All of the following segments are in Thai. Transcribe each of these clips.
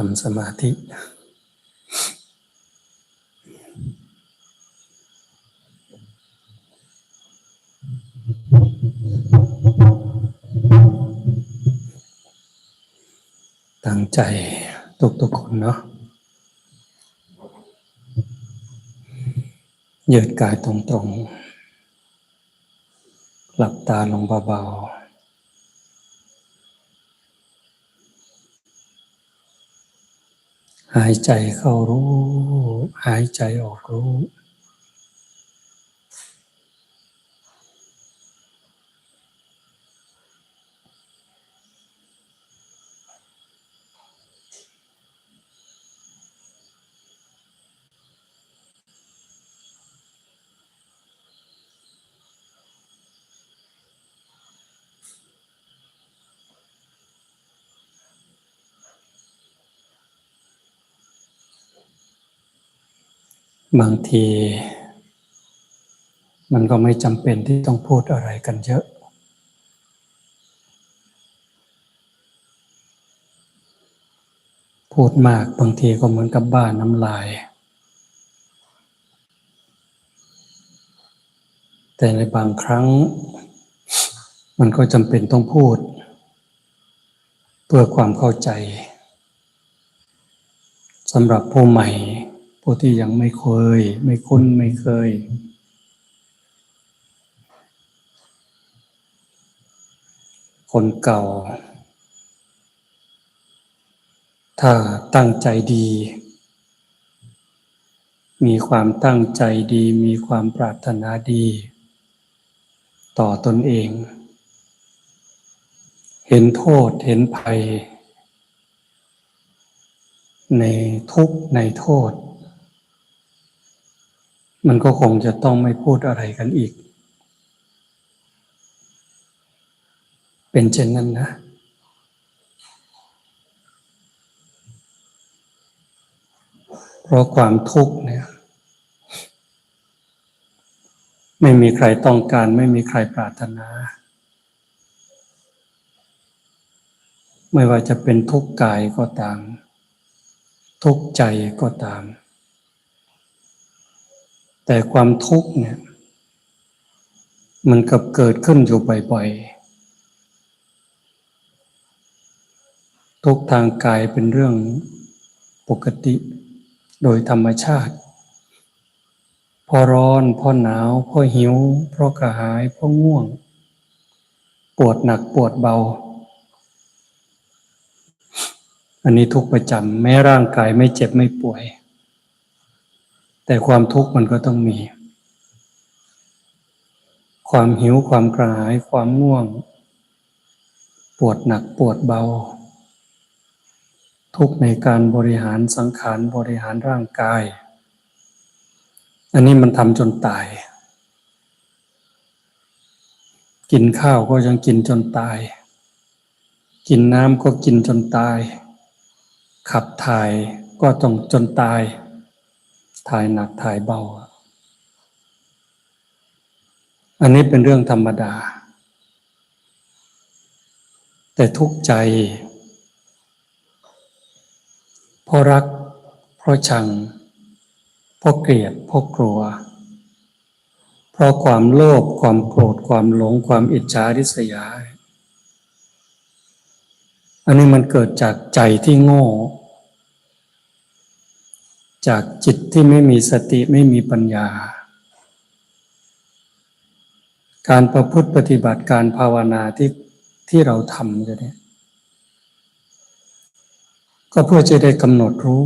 ทำสมาธิ ตั้งใจทุกทุกๆคนเนาะยืดกายตรงๆ หลับตาลงเบาๆ หายใจเข้ารู้ หายใจออกรู้ บางที มันก็ไม่จำเป็นที่ต้องพูดอะไรกันเยอะ พูดมากบางทีก็เหมือนกับบ้านน้ำลาย แต่ในบางครั้ง มันก็จำเป็นต้องพูด เพื่อความเข้าใจสำหรับผู้ใหม่ ผู้ที่ยังไม่เคย ไม่คุ้นไม่เคย คนเก่า ถ้าตั้งใจดี มีความตั้งใจดี มีความปรารถนาดี ต่อตนเอง เห็นโทษเห็นภัยในทุกในโทษ มันก็คงจะต้องไม่พูดอะไรกันอีก เป็นเช่นนั้นนะเพราะความทุกข์เนี่ย ไม่มีใครต้องการไม่มีใครปรารถนา ไม่ว่าจะเป็นทุกข์กายก็ตาม ทุกข์ใจก็ตาม แต่ความทุกข์เนี่ย มันกับเกิดขึ้นอยู่บ่อยๆ ทุกทางกายเป็นเรื่องปกติ โดยธรรมชาติ พอร้อนพอหนาวพอหิวเพราะกระหายเพราะง่วง ปวดหนักปวดเบา อันนี้ทุกประจำแม้ร่างกายไม่เจ็บไม่ป่วย แต่ความทุกข์มันก็ต้องมี ความหิวความกระหายความง่วง ปวดหนักปวดเบา ทุกข์ในการบริหารสังขารบริหารร่างกาย อันนี้มันทำจนตาย กินข้าวก็ยังกินจนตาย กินน้ำก็กินจนตาย ขับถ่ายก็ต้องจนตาย ถ่ายหนักถ่ายเบา อันนี้เป็นเรื่องธรรมดา แต่ทุกใจ เพราะรัก เพราะชัง เพราะเกลียด เพราะกลัว เพราะความโลภความโกรธความหลงความอิจฉาริษยา อันนี้มันเกิดจากใจที่โง่ จากจิตที่ไม่มีสติไม่มีปัญญา การประพฤติปฏิบัติการภาวนาที่ที่เราทำอยู่เนี่ยก็เพื่อจะได้กำหนดรู้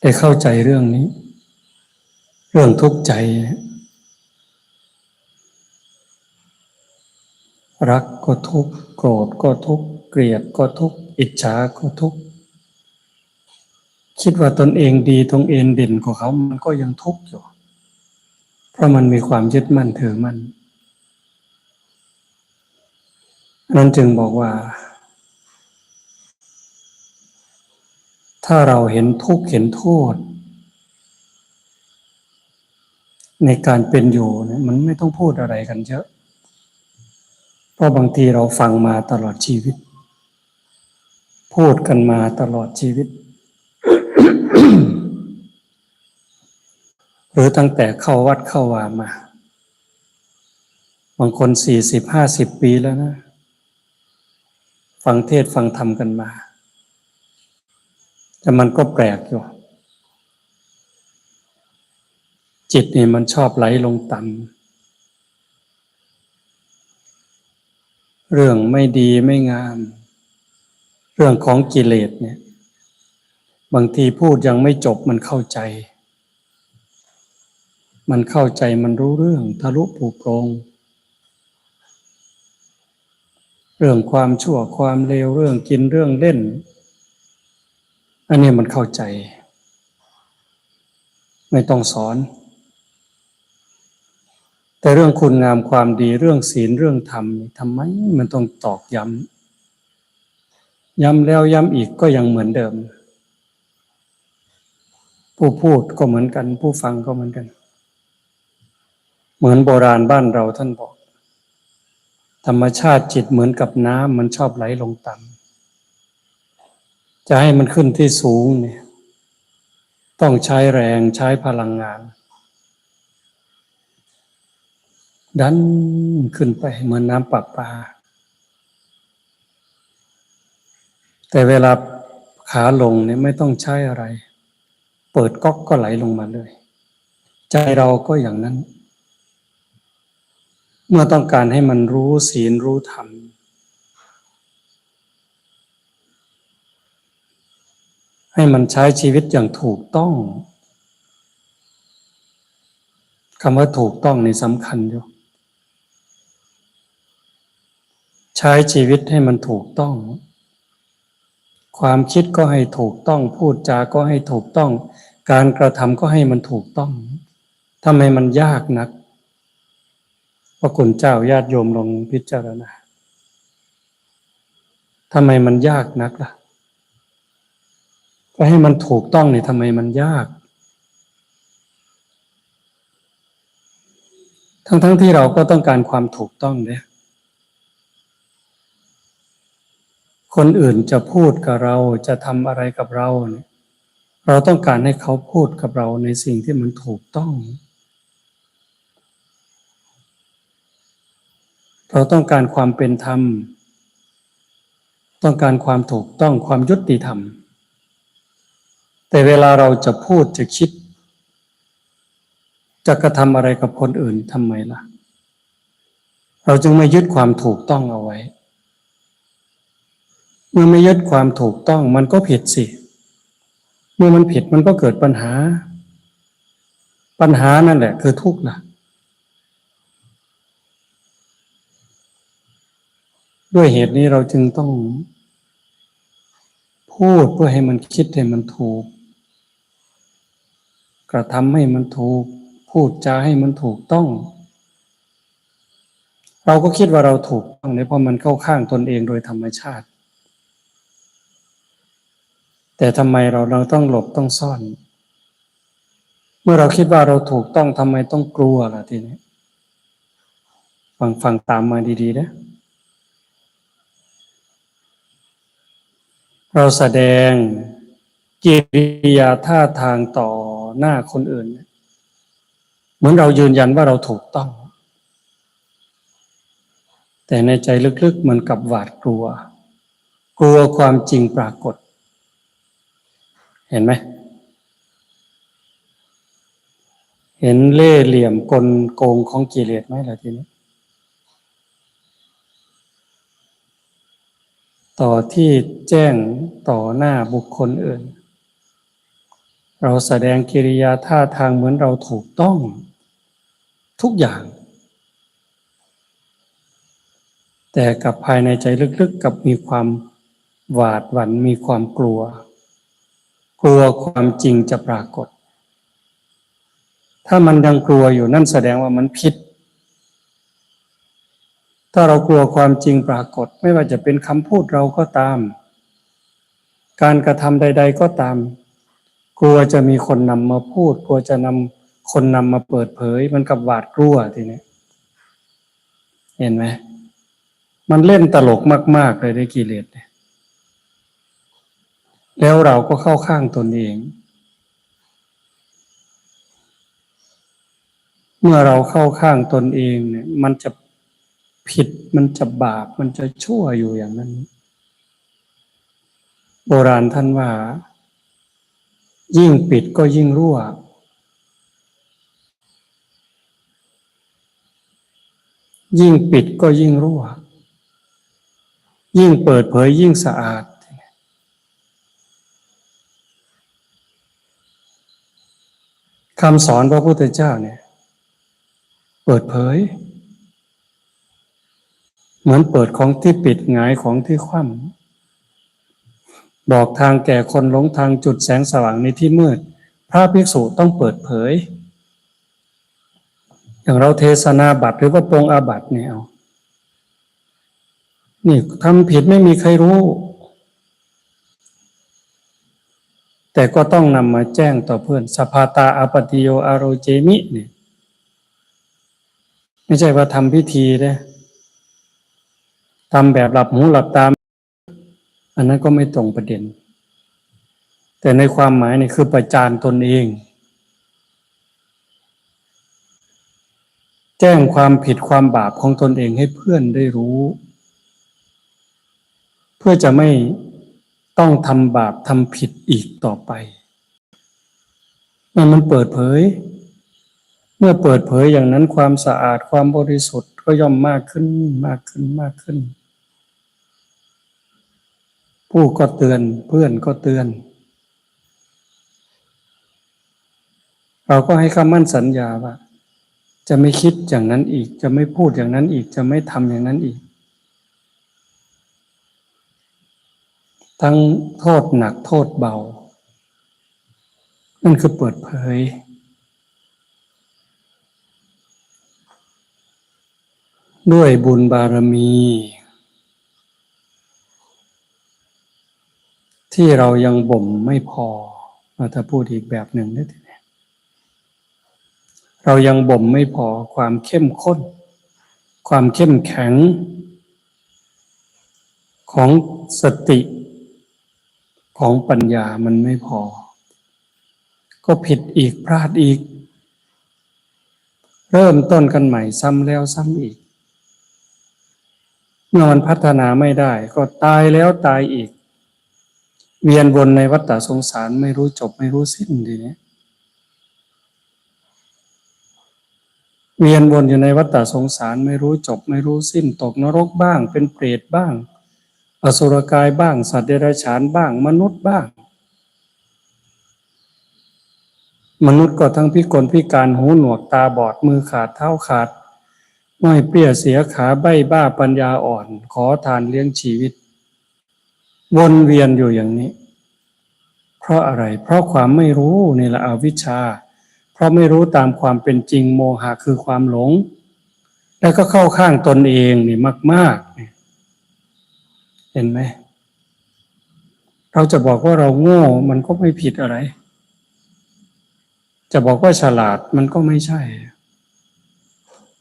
ได้เข้าใจเรื่องนี้ เรื่องทุกข์ใจ รักก็ทุกข์โกรธก็ทุกข์เกลียดก็ทุกข์อิจฉาก็ทุกข์ คิดว่าตนเองดีตนเองเด่นกว่าเขามันก็ยังทุกข์อยู่ เพราะมันมีความยึดมั่นถือมั่นนั้นจึงบอกว่า ถ้าเราเห็นทุกข์เห็นโทษ ในการเป็นอยู่เนี่ยมันไม่ต้องพูดอะไรกันเยอะ เพราะบางทีเราฟังมาตลอดชีวิตพพูดกันมาตลอดชีวิต หรือตั้งแต่เข้าวัดเข้าวามา บางคนสี่สิบห้าสิบปีแล้วนะ ฟังเทศฟังธรรมกันมา แต่มันก็แปลกอยู่ จิตนี่มันชอบไหลลงต่ำเรื่องไม่ดีไม่งาม เรื่องของกิเลสเนี่ย บางทีพูดยังไม่จบมันเข้าใจ มันเข้าใจมันรู้เรื่องทะลุปูโปรงเรื่องความชั่วความเลวเรื่องกินเรื่องเล่น อันนี้มันเข้าใจ ไม่ต้องสอน แต่เรื่องคุณงามความดีเรื่องศีลเรื่องธรรมทำไมมันต้องตอกย้ำย้ำแล้วย้ำอีกก็ยังเหมือนเดิม ผู้พูดก็เหมือนกัน ผู้ฟังก็เหมือนกัน เหมือนโบราณบ้านเราท่านบอก ธรรมชาติจิตเหมือนกับน้ำมันชอบไหลลงต่ำจะให้มันขึ้นที่สูงเนี่ย ต้องใช้แรงใช้พลังงาน ดันขึ้นไปเหมือนน้ำประปาแต่เวลาขาลงเนี่ยไม่ต้องใช้อะไร เปิดก๊อกก็ไหลลงมาเลย ใจเราก็อย่างนั้น เมื่อต้องการให้มันรู้ศีลรู้ธรรมให้มันใช้ชีวิตอย่างถูกต้องคำว่าถูกต้องนี่สำคัญอยู่ใช้ชีวิตให้มันถูกต้อง ความคิดก็ให้ถูกต้อง พูดจาก็ให้ถูกต้อง การกระทำก็ให้มันถูกต้องทำไมมันยากนัก พระคุณเจ้าญาติโยมลองพิจารณาทำไมมันยากนักล่ะก็ให้มันถูกต้องเนี่ยทำไมมันยาก ทั้งๆทที่เราก็ต้องการความถูกต้องเนี่ยคนอื่นจะพูดกับเราจะทำอะไรกับเราเนี่ย เราต้องการให้เขาพูดกับเราในสิ่งที่มันถูกต้อง เราต้องการความเป็นธรรม ต้องการความถูกต้องความยุติธรรม แต่เวลาเราจะพูดจะคิด จะกระทำอะไรกับคนอื่นทำไมล่ะ เราจึงไม่ยึดความถูกต้องเอาไว้ เมื่อไม่ยึดความถูกต้องมันก็ผิดสิเเมื่อมันผิดมันก็เกิดปัญหา ปัญหานั่นแหละ คือทุกข์นะด้วยเหตุนี้เราจึงต้อง พูดเพื่อให้มันคิดให้มันถูก กระทำให้มันถูก พูดจาให้มันถูกต้อง เราก็คิดว่าเราถูกต้องเนี่ยเพราะมันเข้าข้างตนเองโดยธรรมชาติ แต่ทำไมเราเราต้องหลบต้องซ่อน เมื่อเราคิดว่าเราถูกต้องทำไมต้องกลัวล่ะทีนี้ฟังฟังตามมาดีๆนะเราแสดงกิริยาท่าทางต่อหน้าคนอื่น เหมือนเรายืนยันว่าเราถูกต้อง แต่ในใจลึกๆมือนกับหวาดกลัว กลัวความจริงปรากฏ เห็นไหม เห็นเล่เหลี่ยมกลโกงของกิเลสไหมล่ะทีนี้ ต่อที่แจ้งต่อหน้าบุคคลอื่น เราแสดงกิริยาท่าทางเหมือนเราถูกต้องทุกอย่าง แต่กับภายในใจลึกๆกับมีความหวาดหวั่นมีความกลัว กลัวความจริงจะปรากฏ ถ้ามันยังกลัวอยู่นั่นแสดงว่ามันผิด ถ้าเรากลัวความจริงปรากฏ ไม่ว่าจะเป็นคำพูดเราก็ตาม การกระทำใด ๆ ก็ตาม กลัวจะมีคนนำมาพูด กลัวจะนำคนนำมาเปิดเผย มันกับหวาดกลัวทีนี้เห็นไหมมันเล่นตลกมาก ๆ เลยในกิเลสเนี่ย แล้วเราก็เข้าข้างตนเอง เมื่อเราเข้าข้างตนเองเนี่ย มันจะผิดมันจะบาปมันจะชั่วอยู่อย่างนั้น โบราณท่านว่า ยิ่งปิดก็ยิ่งรั่ว ยิ่งปิดก็ยิ่งรั่ว ยิ่งเปิดเผยยิ่งสะอาด คำสอนพระพุทธเจ้าเนี่ย เปิดเผย เหมือนเปิดของที่ปิดหงายของที่คว่ำบอกทางแก่คนหลงทางจุดแสงสว่างในที่มืด พระภิกษุต้องเปิดเผย อย่างเราเทศนาบัตรหรือว่าปรงอาบัตเนี่ยนี่ทำผิดไม่มีใครรู้ แต่ก็ต้องนำมาแจ้งต่อเพื่อนสภาตาอปติโยอารโรเจมิเนี่ยไม่ใช่ว่าทำพิธีนะทำแบบหลับหูหลับตา อันนั้นก็ไม่ตรงประเด็น แต่ในความหมายนี่คือประจานตนเอง แจ้งความผิดความบาปของตนเองให้เพื่อนได้รู้ เพื่อจะไม่ ต้องทำบาปทำผิดอีกต่อไป มันมันเปิดเผย เมื่อเปิดเผยอย่างนั้นความสะอาดความบริสุทธิ์ก็ย่อมมากขึ้นมากขึ้นมากขึ้น ผู้ก็เตือนเพื่อนก็เตือน เราก็ให้คำมั่นสัญญาว่า จะไม่คิดอย่างนั้นอีก จะไม่พูดอย่างนั้นอีก จะไม่ทำอย่างนั้นอีก ทั้งโทษหนักโทษเบา นั่นคือเปิดเผย ด้วยบุญบารมี ที่เรายังบ่มไม่พอเราจะพูดอีกแบบหนึ่งได้ทีนี้เรายังบ่มไม่พอความเข้มข้น ความเข้มแข็ง ของสติ ของปัญญามันไม่พอ ก็ผิดอีกพลาดอีก เริ่มต้นกันใหม่ซ้ำแล้วซ้ำอีก เมื่อมันพัฒนาไม่ได้ ก็ตายแล้วตายอีก เวียนวนในวัฏฏะสงสารไม่รู้จบไม่รู้สิ้นทีนี้เวียนวนอยู่ในวัฏฏะสงสารไม่รู้จบไม่รู้สิ้น ตกนรกบ้าง เป็นเปรตบ้าง อสุรกายบ้าง สัตว์เดรัจฉานบ้าง มนุษย์บ้าง มนุษย์ก็ทั้งพิกลพิการหูหนวกตาบอดมือขาดเท้าขาดไม่เปรี้ยเสียขาใบ้บ้าปัญญาอ่อน ขอทานเลี้ยงชีวิต วนเวียนอยู่อย่างนี้ เพราะอะไร เพราะความไม่รู้นี่แหละอวิชชา เพราะไม่รู้ตามความเป็นจริงโมหะคือความหลง แล้วก็เข้าข้างตนเองนี่มากๆเนี่ย เห็นไหม เราจะบอกว่าเราโง่มันก็ไม่ผิดอะไร จะบอกว่าฉลาดมันก็ไม่ใช่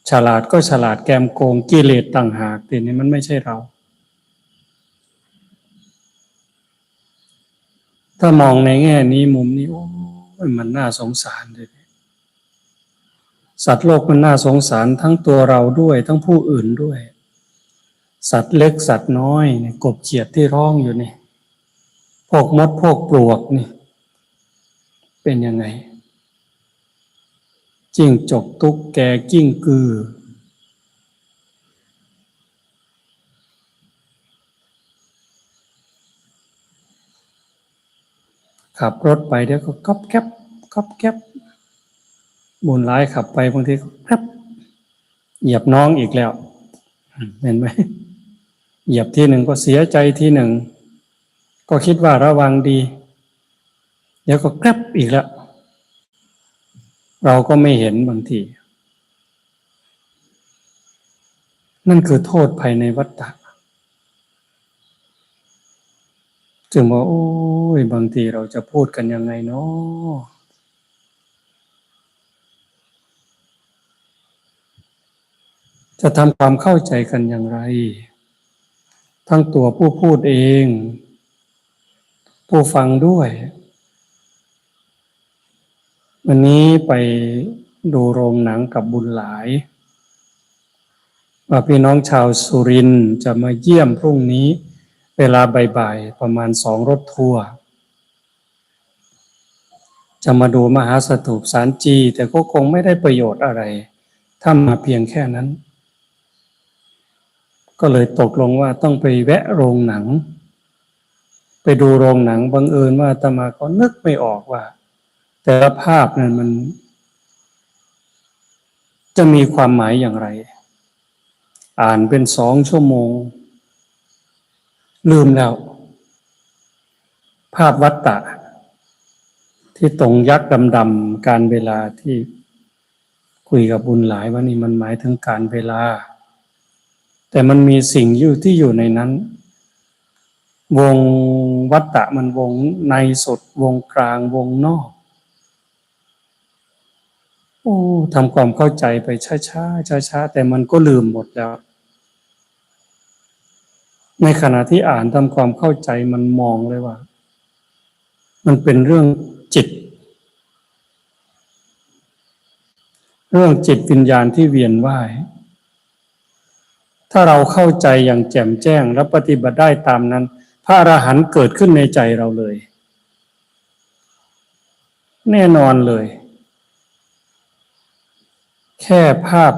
ฉลาดก็ฉลาดแกมโกงกิเลสต่างหากแต่นี้มันไม่ใช่เรา ถ้ามองในแง่นี้มุมนี้โอ้มันน่าสงสารเลยสัตว์โลกมันน่าสงสารทั้งตัวเราด้วยทั้งผู้อื่นด้วย สัตว์เล็กสัตว์น้อยเนี่ยกบเขียดที่ร้องอยู่เนี่ยพวกมดพวกปลวกนี่ เป็นยังไงจิ้งจกตุ๊กแกกิ้งกือ ขับรถไปเดี๋ยวก็ก๊อบแก๊บก๊อบแก๊บบุญร้ายขับไปบางทีก็แก๊บเหยียบน้องอีกแล้ว เห็นไหม เหยียบทีหนึ่งก็เสียใจทีหนึ่ง ก็คิดว่าระวังดี เดี๋ยวก็แกรบอีกแล้ว เราก็ไม่เห็นบางที นั่นคือโทษภายในวัฏฏะจึงว่าโอ้ยบางทีเราจะพูดกันยังไงเนาะจะทำความเข้าใจกันอย่างไร ทั้งตัวผู้พูดเอง ผู้ฟังด้วย วันนี้ไปดูโรงหนังกับบุญหลายว่าพี่น้องชาวสุรินจะมาเยี่ยมพรุ่งนี้ เวลาบ่ายๆประมาณสองรถทัวร์จะมาดูมหาสถูปสารจี แต่ก็คงไม่ได้ประโยชน์อะไร ถ้ามาเพียงแค่นั้น ก็เลยตกลงว่าต้องไปแวะโรงหนัง ไปดูโรงหนังบังเอิญว่าตมาก็นึกไม่ออกว่า แต่ละภาพนั้นมัน จะมีความหมายอย่างไร อ่านเป็นสองชั่วโมง ลืมแล้ว ภาพวัตตะ ที่ตรงยักษ์ดำๆการเวลาที่คุยกับบุญหลายว่านี่มันหมายถึงการเวลา แต่มันมีสิ่งอยู่ที่อยู่ในนั้น วงวัตตะมันวงในสดวงกลางวงนอกโอ้ทำความเข้าใจไปช้าๆช้าๆแต่มันก็ลืมหมดแล้ว ในขณะที่อ่านทำความเข้าใจมันมองเลยว่า มันเป็นเรื่องจิต เรื่องจิตวิญญาณที่เวียนว่าย ถ้าเราเข้าใจอย่างแจ่มแจ้งและปฏิบัติได้ตามนั้น พระอรหันต์เกิดขึ้นในใจเราเลย แน่นอนเลย แค่ภาพ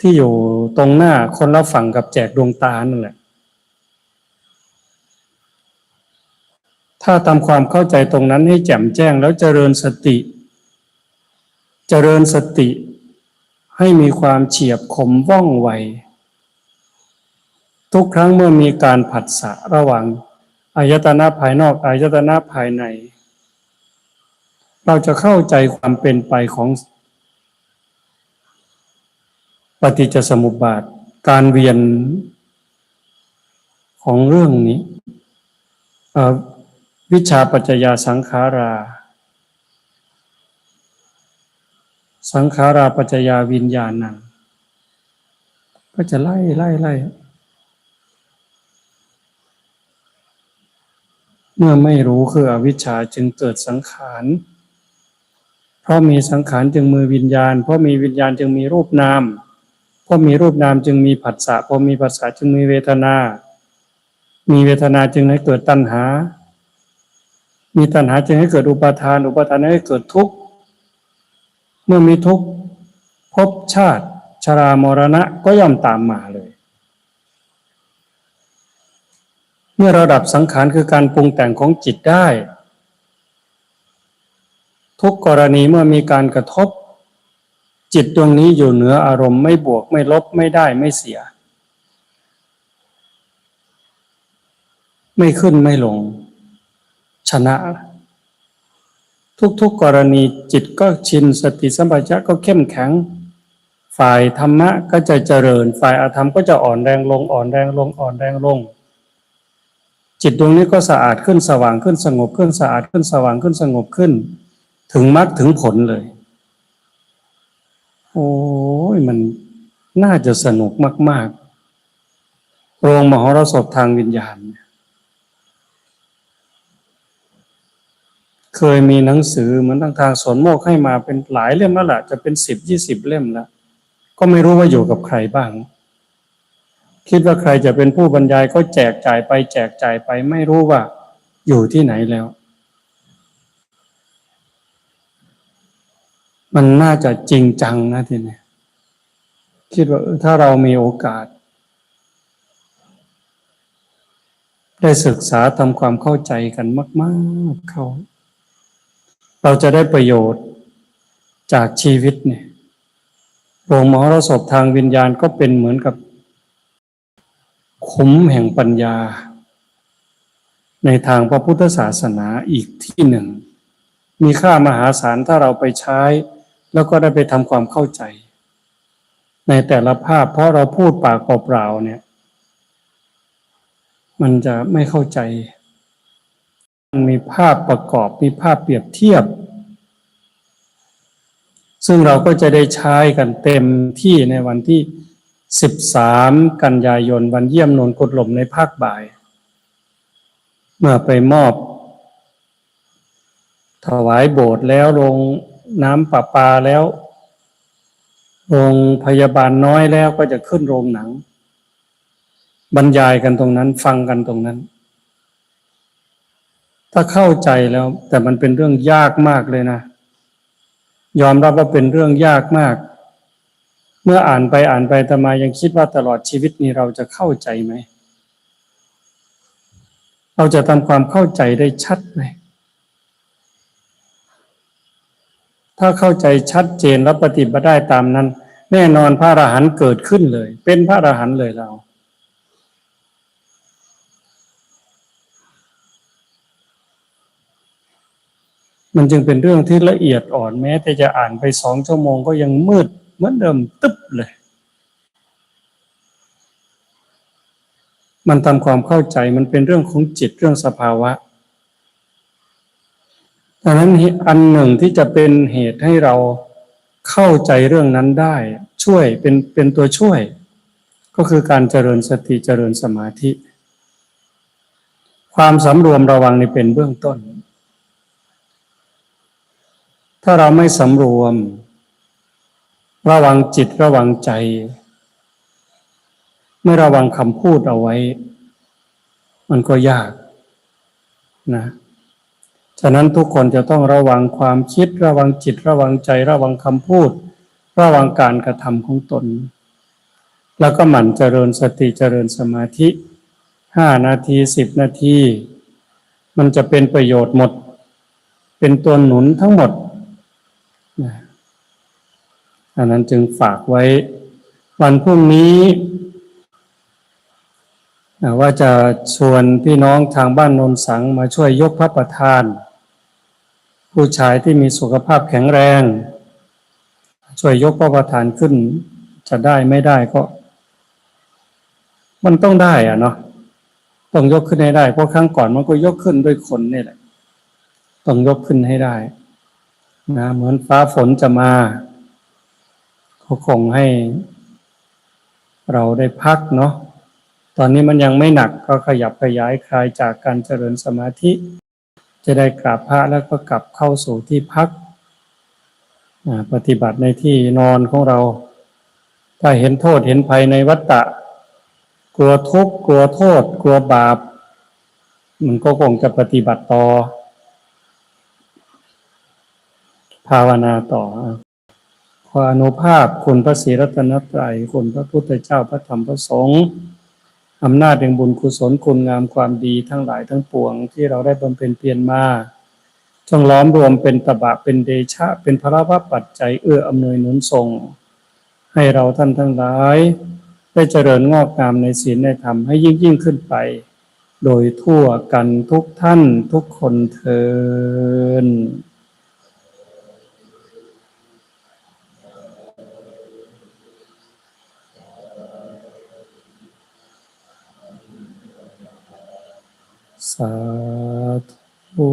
ที่อยู่ตรงหน้าคนละฝั่งกับแจกดวงตานั่นแหละถ้าทำความเข้าใจตรงนั้นให้แจ่มแจ้งแล้วเจริญสติ เจริญสติ ให้มีความเฉียบคมว่องไว ทุกครั้งเมื่อมีการผัสสะระหว่างอายตนะภายนอกอายตนะภายใน เราจะเข้าใจความเป็นไปของปฏิจจสมุปบาท การเวียนของเรื่องนี้ วิชาปัจจยาสังขารา สังขาราปัจจยาวิญญาณังก็จะไล่ไล่ไล่เมื่อไม่รู้คืออวิชชาจึงเกิดสังขาร เพราะมีสังขารจึงมือวิญญาณ เพราะมีวิญญาณจึงมีรูปนาม เพราะมีรูปนามจึงมีผัสสะ เพราะมีผัสสะจึงมีเวทนา มีเวทนาจึงให้เกิดตัณหา มีตัณหาจึงให้เกิดอุปาทาน อุปาทานให้เกิดทุกข์ เมื่อมีทุกข์ภพชาติ ชรามรณะก็ย่อมตามมาเลย เมื่อราดับสังขารคือการปรุงแต่งของจิตได้ ทุกกรณีเมื่อมีการกระทบ จิตดวงนี้อยู่เหนืออารมณ์ไม่บวกไม่ลบไม่ได้ไม่เสีย ไม่ขึ้นไม่ลง ชนะ ทุกๆกรณีจิตก็ชินสติสัมปชัญญะก็เข้มแข็ง ฝ่ายธรรมะก็จะเจริญ ฝ่ายอาธรรมก็จะอ่อนแรงลงอ่อนแรงลงอ่อนแรงลง จิตดวงนี้ก็สะอาดขึ้นสว่างขึ้นสงบขึ้นสะอาดขึ้นสว่างขึ้นสงบขึ้น ถึงมรรคถึงผลเลย โอ้ยมันน่าจะสนุกมาก ๆ โรงมหรสพทางวิญญาณเนี่ย เคยมีหนังสือเหมือนทางทางสวนโมกให้มาเป็นหลายเล่มแล้วแหละจะเป็นสิบยี่สิบเล่มแล้วก็ไม่รู้ว่าอยู่กับใครบ้าง คิดว่าใครจะเป็นผู้บรรยายก็แจกจ่ายไป แจกจ่ายไปไม่รู้ว่า อยู่ที่ไหนแล้ว มันน่าจะจริงจังนะทีนี้คิดว่าถ้าเรามีโอกาส ได้ศึกษาทำความเข้าใจกันมาก ๆ เขา เราจะได้ประโยชน์จากชีวิตเนี่ยโรงมหรสพทางวิญญาณก็เป็นเหมือนกับขุมแห่งปัญญา ในทางพระพุทธศาสนาอีกที่หนึ่ง มีค่ามหาศาลถ้าเราไปใช้ แล้วก็ได้ไปทำความเข้าใจ ในแต่ละภาพเพราะเราพูดปากเปล่าๆเนี่ย มันจะไม่เข้าใจ มันมีภาพประกอบมีภาพเปรียบเทียบ ซึ่งเราก็จะได้ใช้กันเต็มที่ในวันที่ 13 กันยายนวันเยี่ยมนนกดลมในภาคบ่าย เมื่อไปมอบ ถวายโบสถ์แล้วโรงน้ำประปาแล้วโรงพยาบาลน้อยแล้วก็จะขึ้นโรงหนัง บรรยายกันตรงนั้นฟังกันตรงนั้น ถ้าเข้าใจแล้ว แต่มันเป็นเรื่องยากมากเลยนะ ยอมรับว่าเป็นเรื่องยากมาก เมื่ออ่านไปอ่านไปแต่มายังคิดว่าตลอดชีวิตนี้เราจะเข้าใจไหม เราจะทำความเข้าใจได้ชัดไหมถ้าเข้าใจชัดเจนและปฏิบัติได้ตามนั้น แน่นอนพระอรหันต์เกิดขึ้นเลย เป็นพระอรหันต์เลยเรา มันจึงเป็นเรื่องที่ละเอียดอ่อนแม้แต่จะอ่านไปสองชั่วโมงก็ยังมืดเหมือนเดิมตึ๊บเลย มันทำความเข้าใจมันเป็นเรื่องของจิตเรื่องสภาวะดังนั้นอันหนึ่งที่จะเป็นเหตุให้เราเข้าใจเรื่องนั้นได้ ช่วยเป็นเป็นตัวช่วย ก็คือการเจริญสติเจริญสมาธิ ความสำรวมระวังนี่เป็นเบื้องต้น ถ้าเราไม่สำรวม ระวังจิตระวังใจ ไม่ระวังคำพูดเอาไว้ มันก็ยากนะฉะนั้นทุกคนจะต้องระวังความคิด ระวังจิต ระวังใจ ระวังคำพูด ระวังการกระทำของตน แล้วก็หมั่นเจริญสติเจริญสมาธิห้านาทีสิบนาที มันจะเป็นประโยชน์หมด เป็นตัวหนุนทั้งหมด อันนั้นจึงฝากไว้ วันพรุ่งนี้ว่าจะชวนพี่น้องทางบ้านโนนสังมาช่วยยกพระประธาน ผู้ชายที่มีสุขภาพแข็งแรง ช่วยยกพระประธานขึ้น จะได้ไม่ได้ก็ มันต้องได้อะเนาะต้องยกขึ้นให้ได้ เพราะครั้งก่อนมันก็ยกขึ้นด้วยคนนี่แหละ ต้องยกขึ้นให้ได้นะเหมือนฟ้าฝนจะมา เขาคงให้เราได้พักเนาะตอนนี้มันยังไม่หนักก็ขยับขยายคลายจากการเจริญสมาธิ จะได้กราบพระแล้วก็กลับเข้าสู่ที่พัก ปฏิบัติในที่นอนของเรา ถ้าเห็นโทษเห็นภัยในวัฏฏะกลัวทุกข์กลัวโทษ กลัวบาป มันก็คงจะปฏิบัติต่อ ภาวนาต่อ ขอนุภาพคุณพระศรีรัตนตรัยคุณพระพุทธเจ้าพระธรรมพระสงฆ์อำนาจแห่งบุญกุศลคุณงามความดีทั้งหลายทั้งปวงที่เราได้บำเพ็ญเพียรมาจงล้อมรวมเป็นตบะเป็นเดชะ เป็นพระวปัจจัยเอื้ออำนวยหนุนส่งให้เราท่านทั้งหลาย ได้เจริญงอกงามในศีลในธรรมให้ยิ่งยิ่งขึ้นไป โดยทั่วกันทุกท่านทุกคนเทิน साधु